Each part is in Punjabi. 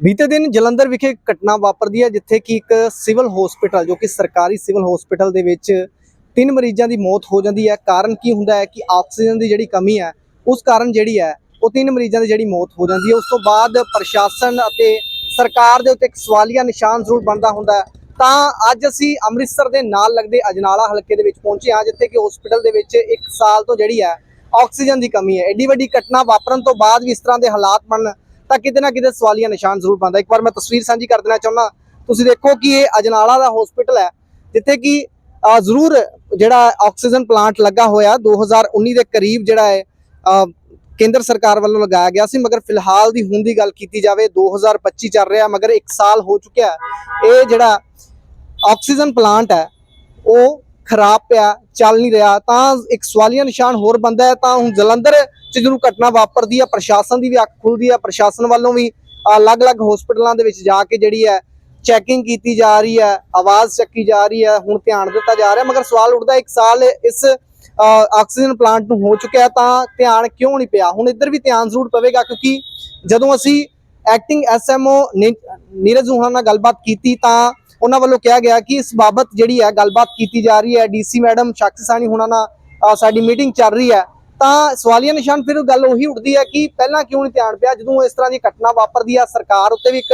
ਬੀਤੇ ਦਿਨ ਜਲੰਧਰ ਵਿਖੇ ਇੱਕ ਘਟਨਾ ਵਾਪਰਦੀ ਹੈ, ਜਿੱਥੇ ਕਿ ਇੱਕ ਸਿਵਲ ਹਸਪੀਟਲ, ਜੋ ਕਿ ਸਰਕਾਰੀ ਸਿਵਲ ਹਸਪੀਟਲ ਦੇ ਵਿੱਚ ਤਿੰਨ ਮਰੀਜ਼ਾਂ ਦੀ ਮੌਤ ਹੋ ਜਾਂਦੀ ਹੈ। ਕਾਰਨ ਕੀ ਹੁੰਦਾ ਹੈ ਕਿ ਆਕਸੀਜਨ ਦੀ ਜਿਹੜੀ ਕਮੀ ਹੈ, ਉਸ ਕਾਰਨ ਜਿਹੜੀ ਹੈ, ਉਹ ਤਿੰਨ ਮਰੀਜ਼ਾਂ ਦੀ ਜਿਹੜੀ ਮੌਤ ਹੋ ਜਾਂਦੀ ਹੈ। ਉਸ ਤੋਂ ਬਾਅਦ ਪ੍ਰਸ਼ਾਸਨ ਅਤੇ ਸਰਕਾਰ ਦੇ ਉੱਤੇ ਇੱਕ ਸਵਾਲੀਆ ਨਿਸ਼ਾਨ ਜ਼ਰੂਰ ਬਣਦਾ ਹੁੰਦਾ ਤਾਂ ਅੱਜ ਅਸੀਂ ਅੰਮ੍ਰਿਤਸਰ ਦੇ ਨਾਲ ਲੱਗਦੇ ਅਜਨਾਲਾ ਹਲਕੇ ਦੇ ਵਿੱਚ ਪਹੁੰਚੇ ਹਾਂ, ਜਿੱਥੇ ਕਿ ਹਸਪੀਟਲ ਦੇ ਵਿੱਚ ਇੱਕ ਸਾਲ ਤੋਂ ਜਿਹੜੀ ਹੈ, ਆਕਸੀਜਨ ਦੀ ਕਮੀ ਹੈ। ਐਡੀ ਵੱਡੀ ਘਟਨਾ ਵਾਪਰਨ ਤੋਂ ਬਾਅਦ ਵੀ ਇਸ ਤਰ੍ਹਾਂ ਦੇ ਹਾਲਾਤ ਬਣਨ ਤਾਂ ਕਿਤੇ ਨਾ ਕਿਤੇ ਸਵਾਲੀਆ ਨਿਸ਼ਾਨ ਜ਼ਰੂਰ ਬਣਦਾ। ਇੱਕ ਵਾਰ ਮੈਂ ਤਸਵੀਰ ਸਾਂਝੀ ਕਰ ਦੇਣਾ ਚਾਹੁੰਦਾ। ਤੁਸੀਂ ਦੇਖੋ ਕਿ ਇਹ ਅਜਨਾਲਾ ਦਾ ਹਸਪੀਟਲ ਹੈ, ਜਿੱਥੇ ਕਿ ਜ਼ਰੂਰ ਜਿਹੜਾ ਆਕਸੀਜਨ ਪਲਾਂਟ ਲੱਗਾ ਹੋਇਆ 2019 ਦੇ ਕਰੀਬ ਜਿਹੜਾ ਹੈ ਕੇਂਦਰ ਸਰਕਾਰ ਵੱਲੋਂ ਲਗਾਇਆ ਗਿਆ ਸੀ। ਮਗਰ ਫਿਲਹਾਲ ਦੀ ਹੁਣ ਦੀ ਗੱਲ ਕੀਤੀ ਜਾਵੇ 2025 ਚੱਲ ਰਿਹਾ, ਮਗਰ 1 ਸਾਲ ਹੋ ਚੁੱਕਿਆ ਇਹ ਜਿਹੜਾ ਆਕਸੀਜਨ ਪਲਾਂਟ ਹੈ, ਉਹ ਖਰਾਬ ਪਿਆ, ਚੱਲ ਨਹੀਂ ਰਿਹਾ। ਤਾਂ ਇੱਕ ਸਵਾਲੀਆ ਨਿਸ਼ਾਨ ਹੋਰ ਬੰਦਾ ਹੈ, ਤਾਂ ਹੁਣ ਜਲੰਧਰ ਚ ਜਦੋਂ ਘਟਨਾ ਵਾਪਰਦੀ ਹੈ ਪ੍ਰਸ਼ਾਸਨ ਦੀ ਵੀ ਅੱਖ ਖੁੱਲਦੀ ਹੈ ਪ੍ਰਸ਼ਾਸਨ ਵੱਲੋਂ ਵੀ ਅਲੱਗ-ਅਲੱਗ ਹਸਪੀਟਲਾਂ ਦੇ ਵਿੱਚ ਜਾ ਕੇ ਜਿਹੜੀ ਹੈ ਚੈਕਿੰਗ ਕੀਤੀ ਜਾ ਰਹੀ ਹੈ ਆਵਾਜ਼ ਚੱਕੀ ਜਾ ਰਹੀ ਹੈ ਹੁਣ ਧਿਆਨ ਦਿੱਤਾ ਜਾ ਰਿਹਾ। ਮਗਰ ਸਵਾਲ ਉੱਠਦਾ, ਇੱਕ ਸਾਲ ਇਸ ਆਕਸੀਜਨ ਪਲਾਂਟ ਨੂੰ ਹੋ ਚੁੱਕਿਆ ਤਾਂ ਧਿਆਨ ਕਿਉਂ ਨਹੀਂ ਪਿਆ? ਹੁਣ ਇੱਧਰ ਵੀ ਧਿਆਨ ਜ਼ਰੂਰ ਪਵੇਗਾ ਕਿਉਂਕਿ ਜਦੋਂ ਅਸੀਂ ਐਕਟਿੰਗ ਐਸਐਮਓ ਨੀਰਜ ਜੂਹਾਂ ਨਾਲ ਗੱਲਬਾਤ ਕੀਤੀ ਤਾਂ ਉਹਨਾਂ ਵੱਲੋਂ ਕਿਹਾ ਗਿਆ ਕਿ ਇਸ ਬਾਬਤ ਜਿਹੜੀ ਹੈ ਗੱਲਬਾਤ ਕੀਤੀ ਜਾ ਰਹੀ ਹੈ। ਡੀਸੀ ਮੈਡਮ ਸ਼ਕਤੀਸਾਨੀ ਹੁਣਾਂ ਨਾਲ ਸਾਡੀ ਮੀਟਿੰਗ ਚੱਲ ਰਹੀ ਹੈ। ਤਾਂ ਸਵਾਲੀਆ ਨਿਸ਼ਾਨ ਫਿਰ ਗੱਲ ਉਹੀ ਉੱਠਦੀ ਹੈ ਕਿ ਪਹਿਲਾਂ ਕਿਉਂ ਨਹੀਂ ਧਿਆਨ ਪਿਆ? ਜਦੋਂ ਇਸ ਤਰ੍ਹਾਂ ਦੀ ਘਟਨਾ ਵਾਪਰਦੀ ਹੈ ਸਰਕਾਰ ਉੱਤੇ ਵੀ ਇੱਕ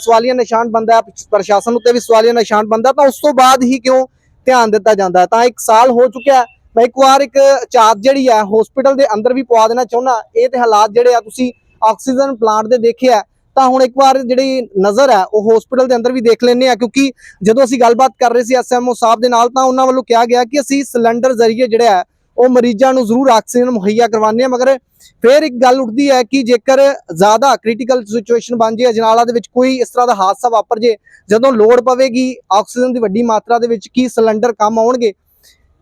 ਸਵਾਲੀਆ ਨਿਸ਼ਾਨ ਬੰਦਾ ਪ੍ਰਸ਼ਾਸਨ ਉੱਤੇ ਵੀ ਸਵਾਲੀਆ ਨਿਸ਼ਾਨ ਬੰਦਾ ਤਾਂ ਉਸ ਤੋਂ ਬਾਅਦ ਹੀ ਕਿਉਂ ਧਿਆਨ ਦਿੱਤਾ ਜਾਂਦਾ ਤਾਂ ਇੱਕ ਸਾਲ ਹੋ ਚੁੱਕਿਆ ਮੈਂ ਇੱਕ ਵਾਰ ਇੱਕ ਚਾਰਟ ਜਿਹੜੀ ਹੈ ਹਸਪੀਟਲ ਦੇ ਅੰਦਰ ਵੀ ਪਵਾ ਦੇਣਾ ਚਾਹੁੰਦਾ ਇਹ ਤੇ ਹਾਲਾਤ ਜਿਹੜੇ ਆ, ਤੁਸੀਂ ਆਕਸੀਜਨ ਪਲਾਂਟ ਦੇ ਦੇਖਿਆ ਤਾਂ ਹੁਣ ਇੱਕ ਵਾਰ ਜਿਹੜੀ ਨਜ਼ਰ ਹੈ, ਉਹ ਹਸਪੀਟਲ ਦੇ ਅੰਦਰ ਵੀ ਦੇਖ ਲੈਂਦੇ ਆ ਕਿਉਂਕਿ ਜਦੋਂ ਅਸੀਂ ਗੱਲਬਾਤ ਕਰ ਰਹੇ ਸੀ ਐਸਐਮਓ ਸਾਹਿਬ ਦੇ ਨਾਲ, ਤਾਂ ਉਹਨਾਂ ਵੱਲੋਂ ਕਿਹਾ ਗਿਆ ਕਿ ਅਸੀਂ ਸਿਲੰਡਰ ਜ਼ਰੀਏ ਜਿਹੜਾ ਹੈ ਉਹ ਮਰੀਜ਼ਾਂ ਨੂੰ ਜ਼ਰੂਰ ਆਕਸੀਜਨ ਮੁਹੱਈਆ ਕਰਵਾਉਂਦੇ ਆ, ਮਗਰ ਫਿਰ ਇੱਕ ਗੱਲ ਉੱਠਦੀ ਹੈ ਕਿ ਜੇਕਰ ਜ਼ਿਆਦਾ ਕ੍ਰਿਟੀਕਲ ਸਿਚੁਏਸ਼ਨ ਬਣ ਜੇ, ਅਜਨਾਲਾ ਦੇ ਵਿੱਚ ਕੋਈ ਇਸ ਤਰ੍ਹਾਂ ਦਾ ਹਾਦਸਾ ਵਾਪਰ ਜੇ, ਜਦੋਂ ਲੋੜ ਪਵੇਗੀ ਆਕਸੀਜਨ ਦੀ ਵੱਡੀ ਮਾਤਰਾ ਦੇ ਵਿੱਚ ਕੀ ਸਿਲੰਡਰ ਕੰਮ ਆਉਣਗੇ,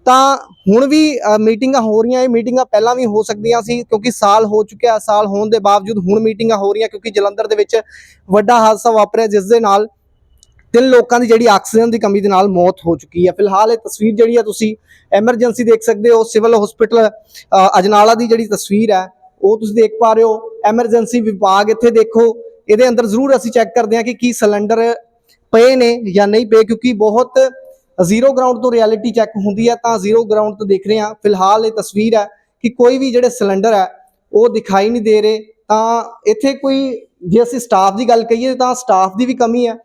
ਤਾਂ ਹੁਣ ਵੀ ਮੀਟਿੰਗਾਂ ਹੋ ਰਹੀਆਂ, ਇਹ ਮੀਟਿੰਗਾਂ ਪਹਿਲਾਂ ਵੀ ਹੋ ਸਕਦੀਆਂ ਸੀ, ਕਿਉਂਕਿ ਸਾਲ ਹੋ ਚੁੱਕਿਆ, ਸਾਲ ਹੋਣ ਦੇ ਬਾਵਜੂਦ ਹੁਣ ਮੀਟਿੰਗਾਂ ਹੋ ਰਹੀਆਂ, ਕਿਉਂਕਿ ਜਲੰਧਰ ਦੇ ਵਿੱਚ ਵੱਡਾ ਹਾਦਸਾ ਵਾਪਰਿਆ ਜਿਸ ਦੇ ਨਾਲ ਤਿੰਨ ਲੋਕਾਂ ਦੀ ਜਿਹੜੀ ਆਕਸੀਜਨ ਦੀ ਕਮੀ ਦੇ ਨਾਲ ਮੌਤ ਹੋ ਚੁੱਕੀ ਹੈ। ਫਿਲਹਾਲ ਇਹ ਤਸਵੀਰ ਜਿਹੜੀ ਹੈ ਤੁਸੀਂ ਐਮਰਜੈਂਸੀ ਦੇਖ ਸਕਦੇ ਹੋ ਸਿਵਲ ਹਸਪੀਟਲ ਅਜਨਾਲਾ ਦੀ ਜਿਹੜੀ ਤਸਵੀਰ ਹੈ, ਉਹ ਤੁਸੀਂ ਦੇਖ ਪਾ ਰਹੇ ਹੋ। ਐਮਰਜੈਂਸੀ ਵਿਭਾਗ ਇੱਥੇ ਦੇਖੋ, ਇਹਦੇ ਅੰਦਰ ਜ਼ਰੂਰ ਅਸੀਂ ਚੈੱਕ ਕਰਦੇ ਹਾਂ ਕਿ ਕੀ ਸਿਲੰਡਰ ਪਏ ਨੇ ਜਾਂ ਨਹੀਂ ਪਏ, ਕਿਉਂਕਿ ਬਹੁਤ ਜ਼ੀਰੋ ਗਰਾਊਂਡ ਤੋਂ ਰਿਐਲਿਟੀ ਚੈੱਕ ਹੁੰਦੀ ਹੈ, ਤਾਂ ਜ਼ੀਰੋ ਗਰਾਊਂਡ ਤੋਂ ਦੇਖ ਰਹੇ ਹਾਂ। ਫਿਲਹਾਲ ਇਹ ਤਸਵੀਰ ਹੈ ਕਿ ਕੋਈ ਵੀ ਜਿਹੜੇ ਸਿਲੰਡਰ ਹੈ, ਉਹ ਦਿਖਾਈ ਨਹੀਂ ਦੇ ਰਹੇ। ਤਾਂ ਇੱਥੇ ਕੋਈ ਜੇ ਅਸੀਂ ਸਟਾਫ ਦੀ ਗੱਲ ਕਹੀਏ, ਤਾਂ ਸਟਾਫ ਦੀ ਵੀ ਕਮੀ ਹੈ।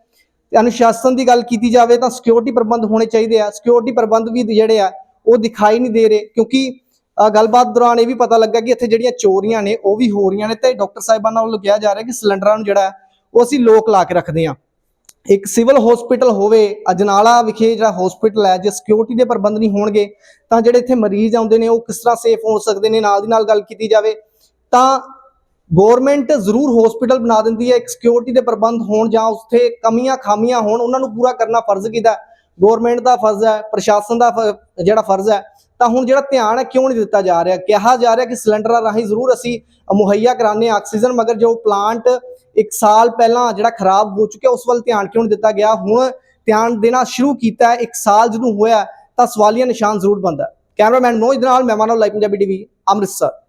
ਤੇ ਅਨੁਸ਼ਾਸਨ ਦੀ ਗੱਲ ਕੀਤੀ ਜਾਵੇ ਤਾਂ ਸਿਕਿਉਰਿਟੀ ਪ੍ਰਬੰਧ ਹੋਣੇ ਚਾਹੀਦੇ ਆ। ਸਿਕਿਉਰਿਟੀ ਪ੍ਰਬੰਧ ਵੀ ਜਿਹੜੇ ਆ ਉਹ ਦਿਖਾਈ ਨਹੀਂ ਦੇ ਰਹੇ। ਕਿਉਂਕਿ ਗੱਲਬਾਤ ਦੌਰਾਨ ਇਹ ਵੀ ਪਤਾ ਲੱਗਾ ਕਿ ਇੱਥੇ ਜਿਹੜੀਆਂ ਚੋਰੀਆਂ ਨੇ ਉਹ ਵੀ ਹੋ ਰਹੀਆਂ ਨੇ ਤੇ ਡਾਕਟਰ ਸਾਹਿਬਾਨਾਂ ਵੱਲੋਂ ਕਿਹਾ ਜਾ ਰਿਹਾ ਕਿ ਸਿਲੰਡਰਾਂ ਨੂੰ ਜਿਹੜਾ ਹੈ, ਉਹ ਅਸੀਂ ਲੋਕ ਲਾ ਕੇ ਰੱਖਦੇ ਆ ਇੱਕ ਸਿਵਲ ਹਸਪੀਟਲ ਹੋਵੇ ਅਜਨਾਲਾ ਵਿਖੇ ਜਿਹੜਾ ਹਸਪੀਟਲ ਹੈ ਜੇ ਸਿਕਿਉਰਿਟੀ ਦੇ ਪ੍ਰਬੰਧ ਨਹੀਂ ਹੋਣਗੇ ਤਾਂ ਜਿਹੜੇ ਇੱਥੇ ਮਰੀਜ਼ ਆਉਂਦੇ ਨੇ ਉਹ ਕਿਸ ਤਰ੍ਹਾਂ ਸੇਫ ਹੋ ਸਕਦੇ ਨੇ ਨਾਲ ਦੀ ਨਾਲ ਗੱਲ ਕੀਤੀ ਜਾਵੇ ਤਾਂ ਗਵਰਨਮੈਂਟ ਜ਼ਰੂਰ ਹਸਪੀਟਲ ਬਣਾ ਦਿੰਦੀ ਹੈ, ਇੱਕ ਸਿਕਿਉਰਿਟੀ ਦੇ ਪ੍ਰਬੰਧ ਹੋਣ ਜਾਂ ਉੱਥੇ ਕਮੀਆਂ ਖਾਮੀਆਂ ਹੋਣ, ਉਹਨਾਂ ਨੂੰ ਪੂਰਾ ਕਰਨਾ ਫਰਜ਼ ਕਿਹਦਾ ਗਵਰਨਮੈਂਟ ਦਾ ਫਰਜ਼ ਹੈ, ਪ੍ਰਸ਼ਾਸਨ ਦਾ ਫ- ਜਿਹੜਾ ਫਰਜ਼ ਹੈ, ਤਾਂ ਹੁਣ ਜਿਹੜਾ ਧਿਆਨ ਹੈ ਕਿਉਂ ਨਹੀਂ ਦਿੱਤਾ ਜਾ ਰਿਹਾ? ਕਿਹਾ ਜਾ ਰਿਹਾ ਕਿ ਸਿਲੰਡਰਾਂ ਰਾਹੀਂ ਜ਼ਰੂਰ ਅਸੀਂ ਮੁਹੱਈਆ ਕਰਾਉਂਦੇ ਹਾਂ, ਆਕਸੀਜਨ, ਮਗਰ ਜੋ ਪਲਾਂਟ ਇੱਕ ਸਾਲ ਪਹਿਲਾਂ ਜਿਹੜਾ ਖਰਾਬ ਹੋ ਚੁੱਕਿਆ, ਉਸ ਵੱਲ ਧਿਆਨ ਕਿਉਂ ਨਹੀਂ ਦਿੱਤਾ ਗਿਆ? ਹੁਣ ਧਿਆਨ ਦੇਣਾ ਸ਼ੁਰੂ ਕੀਤਾ ਹੈ, ਇੱਕ ਸਾਲ ਜਦੋਂ ਹੋਇਆ ਤਾਂ ਸਵਾਲੀਆ ਨਿਸ਼ਾਨ ਜ਼ਰੂਰ ਬਣਦਾ ਕੈਮਰਾਮੈਨ ਮਨੋਜ ਦੇ ਨਾਲ ਮੈਂ ਲਾਈਵ ਪੰਜਾਬੀ ਟੀਵੀ ਅੰਮ੍ਰਿਤਸਰ।